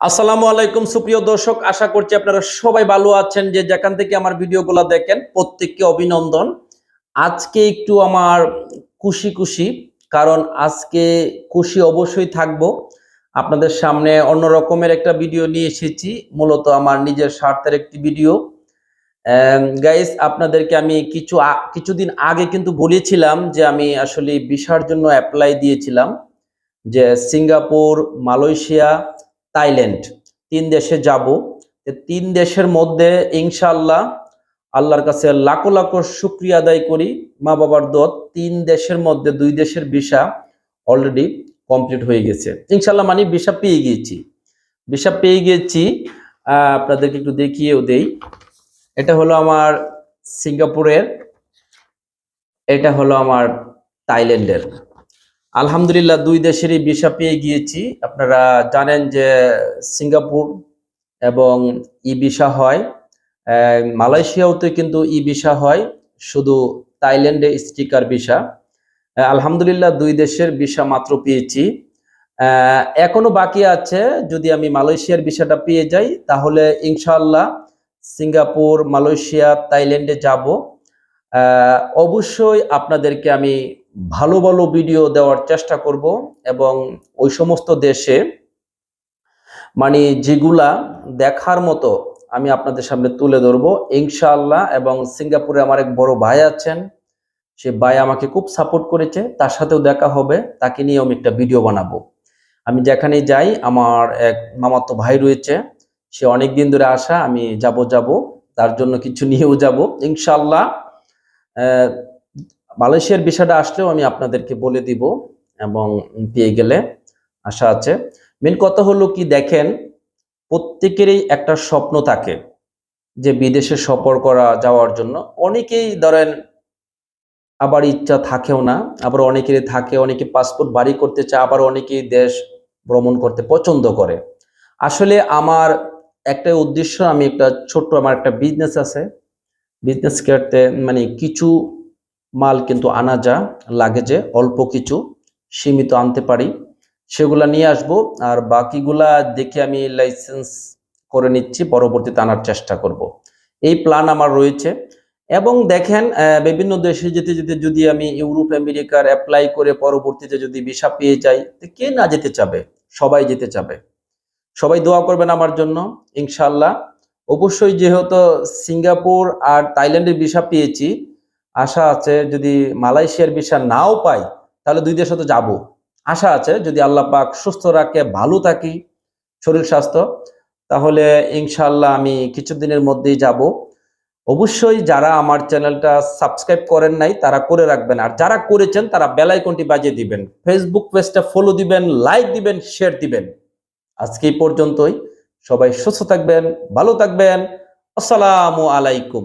আসসালামু আলাইকুম, সুপ্রিয় দর্শক। আশা করছি আপনারা সবাই ভালো আছেন। যে যেখান থেকে আমার ভিডিওগুলো দেখেন, প্রত্যেককে অভিনন্দন। আজকে একটু আমার খুশি খুশি, কারণ আজকে খুশি অবশ্যই থাকব। আপনাদের সামনে অন্য রকমের একটা ভিডিও নিয়ে এসেছি, মূলত আমার নিজের স্বার্থের একটি ভিডিও। গাইস আপনাদেরকে আমি কিছু কিছুদিন আগে কিন্তু বলেছিলাম যে আমি আসলে ভিসার জন্য অ্যাপ্লাই দিয়েছিলাম। যে সিঙ্গাপুর, মালয়েশিয়া থাইল্যান্ড, তিন দেশে যাব। তিন দেশের মধ্যে ইনশাল্লাহ আল্লাহর কাছে লাখো লাখো শুক্রিয়া আদায় করি। মা বাবার দত তিন দেশের মধ্যে, দুই দেশের ভিসা অলরেডি কমপ্লিট হয়ে গেছে। ইনশাল্লাহ মানে ভিসা পেয়ে গিয়েছি। ভিসা পেয়ে গিয়েছি আপনাদেরকে একটু দেখিয়েও দেই। এটা হলো আমার সিঙ্গাপুরের, এটা হলো আমার থাইল্যান্ডের। আলহামদুলিল্লাহ দুই দেশেরই ভিসা পেয়ে গিয়েছি। আপনারা জানেন যে সিঙ্গাপুর এবং ই ভিসা হয়। মালয়েশিয়াওতে কিন্তু ই ভিসা হয়, শুধু থাইল্যান্ডে স্টিকার ভিসা। আলহামদুলিল্লাহ দুই দেশের ভিসা মাত্র পেয়েছি। এখনও বাকি আছে, যদি আমি মালয়েশিয়ার ভিসাটা পেয়ে যাই, তাহলে ইনশাল্লাহ সিঙ্গাপুর, মালয়েশিয়া, থাইল্যান্ডে যাব। অবশ্যই আপনাদেরকে আমি ভালো ভালো ভিডিও দেওয়ার চেষ্টা করব এবং ওই সমস্ত দেশে মানে যেগুলা দেখার মতো আমি আপনাদের সামনে তুলে ধরবো। ইনশাআল্লাহ এবং সিঙ্গাপুরে আমার এক বড় ভাই আছেন সে ভাই আমাকে খুব সাপোর্ট করেছে তার সাথেও দেখা হবে তাকে নিয়ে আমি একটা ভিডিও বানাবো। আমি যেখানে যাই আমার এক মামাতো ভাই রয়েছে সে অনেক দিন ধরে আসা আমি যাব যাব তার জন্য কিছু নিয়েও যাব। ইনশাআল্লাহ আহ, মালয়েশিয়ার বিষয়টা আসলেও আমি আপনাদেরকে বলে দিব এবং পেয়ে গেলে আশা আছে। মেন কথা হলো কি, দেখেন, প্রত্যেকেরই একটা স্বপ্ন থাকে যে বিদেশে সফর করা, যাওয়ার জন্য। অনেকেই ধরেন আবার ইচ্ছা থাকেও না, আবার অনেকেরই থাকে, অনেকে পাসপোর্ট বাড়ি করতে চায়, আবার অনেকেই দেশ ভ্রমণ করতে পছন্দ করে। আসলে আমার একটা উদ্দেশ্য, আমি একটা ছোট্ট, আমার একটা বিজনেস আছে। বিজনেস করতে মানে কিছু মাল কিন্তু আনা যা লাগেজে অল্প কিছু সীমিত আনতে পারি। সেগুলা নিয়ে আসব আর বাকিগুলা দেখে আমি লাইসেন্স করে নিচ্ছি, পরবর্তীতে আনার চেষ্টা করব। এই প্ল্যান আমার রয়েছে। এবং দেখেন বিভিন্ন দেশে যেতে যেতে যদি আমি ইউরোপ আমেরিকার অ্যাপ্লাই করে পরবর্তীতে যদি ভিসা পেয়ে যাই কে না যেতে চাবে? সবাই যেতে চাবে। সবাই দোয়া করবেন আমার জন্য ইনশাল্লাহ অবশ্যই যেহেতু সিঙ্গাপুর আর থাইল্যান্ডের ভিসা পেয়েছি আশা আছে যদি মালয়েশিয়ার ভিসা নাও পাই, তাহলে দুই দেশে তো যাব। আশা আছে যদি আল্লাহ পাক সুস্থ রাখে, ভালো থাকি, শরীর স্বাস্থ্য, তাহলে ইনশাল্লাহ আমি কিছুদিনের মধ্যেই যাব। অবশ্যই যারা আমার চ্যানেলটা সাবস্ক্রাইব করেন নাই, তারা করে রাখবেন। আর যারা করেছেন, তারা বেলাইকনটি বাজিয়ে দিবেন। ফেসবুক পেজটা ফলো দিবেন, লাইক দিবেন, শেয়ার দিবেন। আজকে এই পর্যন্তই। সবাই সুস্থ থাকবেন, ভালো থাকবেন। আসসালামু আলাইকুম।